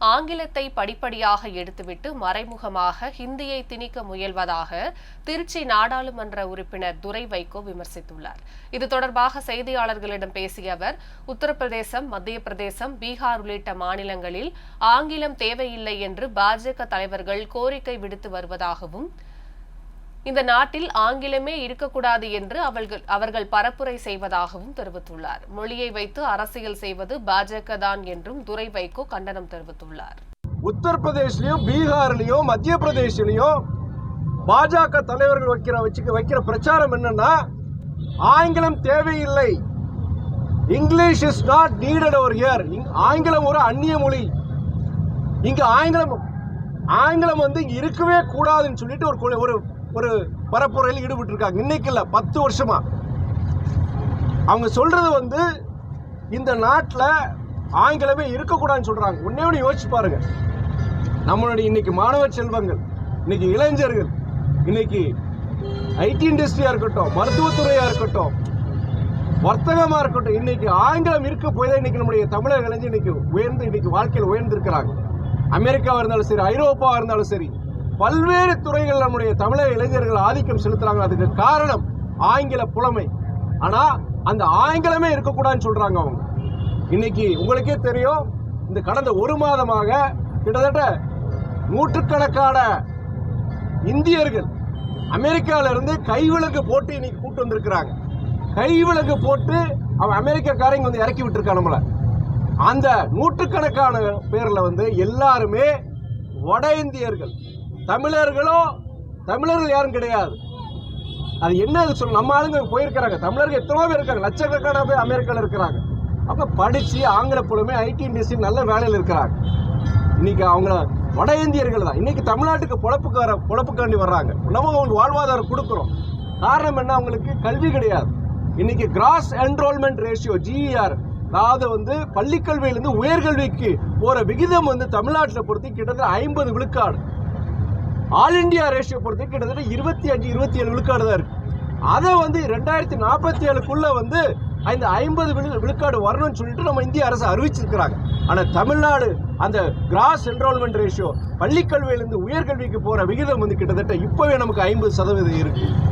ஆங்கிலத்தை படிப்படியாக எடுத்துவிட்டு மறைமுகமாக ஹிந்தியை திணிக்க முயல்வதாக திருச்சி நாடாளுமன்ற உறுப்பினர் துரை வைகோ விமர்சித்துள்ளார். இது தொடர்பாக செய்தியாளர்களிடம் பேசிய அவர் உத்தரப்பிரதேசம் மத்திய பிரதேசம் பீகார் உள்ளிட்ட மாநிலங்களில் ஆங்கிலம் தேவையில்லை என்று பாஜக தலைவர்கள் கோரிக்கை விடுத்து வருவதாகவும் இந்த நாட்டில் ஆங்கிலமே இருக்கக்கூடாது என்று அவர்கள் அவர்கள் பரப்புரை செய்வதாகவும் தெரிவித்துள்ளார். மொழியை வைத்து அரசியல் செய்வது பாஜக தான் என்றும் துரை வைகோ கண்டனம் தெரிவித்துள்ளார். உத்தரப்பிரதேஷ்லயும் பீகார்லயும் மத்திய பிரதேஷ்லயும் பாஜக தலைவர்கள் வைக்கிற வச்சுக்க வைக்கிற பிரச்சாரம் என்னன்னா ஆங்கிலம் தேவையில்லை. English is not needed over here ஆங்கிலம் ஒரு அந்நிய மொழி. இங்கே ஆங்கிலம் ஆங்கிலம் வந்து இருக்கவே கூடாதுன்னு சொல்லிட்டு ஒரு ஒரு ஒரு பரப்புரையில் ஈடுபட்டு இருக்காங்க இன்னைக்கு இல்லை பத்து வருஷமா. அவங்க சொல்றது வந்து இந்த நாட்டில் ஆங்கிலமே இருக்கக்கூடாதுன்னு சொல்றாங்க. ஒன்றே ஒன்று யோசிச்சு பாருங்க. நம்மளுடைய இன்னைக்கு மாணவ செல்வங்கள் இன்னைக்கு இளைஞர்கள் இன்னைக்கு ஐடி இண்டஸ்ட்ரியா இருக்கட்டும் மருத்துவத்துறையா இருக்கட்டும் வர்த்தகமா இருக்கட்டும் இன்னைக்கு ஆங்கிலம் இருக்க போய் தான் இன்னைக்கு நம்முடைய தமிழக இளைஞர் இன்னைக்கு உயர்ந்து இன்னைக்கு வாழ்க்கையில் உயர்ந்திருக்கிறாங்க. அமெரிக்காவாக இருந்தாலும் சரி ஐரோப்பாவாக இருந்தாலும் சரி பல்வேறு துறைகள் நம்முடைய தமிழக இளைஞர்கள் ஆதிக்கம் செலுத்துறாங்க. அதுக்கு காரணம் ஆங்கில புலமை. ஆனா அந்த ஆங்கிலமே இருக்கக்கூடாதுன்னு சொல்றாங்க அவங்க. இன்னைக்கு உங்களுக்கே தெரியும் இந்த கடந்த ஒரு மாதமாக கிட்டத்தட்ட நூற்றுக்கணக்கான இந்தியர்கள் அமெரிக்கால இருந்து கைவிலங்கு போட்டு இன்னைக்கு கூட்டு வந்திருக்கிறாங்க. கைவிலங்கு போட்டு அவன் அமெரிக்காக்காரங்க வந்து இறக்கி விட்டுருக்கா நம்மள. அந்த நூற்றுக்கணக்கான பேரில் வந்து எல்லாருமே வட இந்தியர்கள். தமிழர்களோ தமிழர்கள் யாரும் கிடையாது. அது என்ன அது சொல்ல நம்ம ஆளுங்க போயிருக்கிறாங்க. தமிழர்கள் எத்தனையோ பேர் இருக்காங்க. லட்சக்கணக்கான பேர் அமெரிக்காவில் இருக்கிறாங்க. அப்போ படித்து ஆங்கில புலமே ஐடி இண்டஸ்ட்ரி நல்ல வேலையில் இருக்கிறாங்க. இன்னைக்கு அவங்கள வட இந்தியர்கள் தான். இன்றைக்கி தமிழ்நாட்டுக்கு பொழப்புக்கார பொழப்புக்காண்டி வர்றாங்க. நம்ம அவங்களுக்கு வாழ்வாதாரம் கொடுக்குறோம். காரணம் என்ன? அவங்களுக்கு கல்வி கிடையாது. இன்னைக்கு கிராஸ் என்ரோல்மெண்ட் ரேஷியோ ஜிஇஆர் அதாவது வந்து பள்ளிக்கல்வியிலேருந்து உயர்கல்விக்கு போகிற விகிதம் வந்து தமிழ்நாட்டில் பொறுத்து கிட்டத்தட்ட ஐம்பது விழுக்காடு. ஆல் இந்தியா ரேஷியோ பொறுத்து கிட்டத்தட்ட இருபத்தி அஞ்சு இருபத்தி ஏழு விழுக்காடு தான் இருக்குது அதை வந்து ரெண்டாயிரத்தி நாற்பத்தி ஏழுக்குள்ளே வந்து இந்த ஐம்பது விழு விழுக்காடு வரணும்னு சொல்லிட்டு நம்ம இந்திய அரசு அறிவிச்சிருக்கிறாங்க. ஆனால் தமிழ்நாடு அந்த கிராஸ் என்ரோல்மெண்ட் ரேஷியோ பள்ளிக்கல்வியிலிருந்து உயர்கல்விக்கு போகிற விகிதம் வந்து கிட்டத்தட்ட இப்போவே நமக்கு ஐம்பது சதவீதம் இருக்குது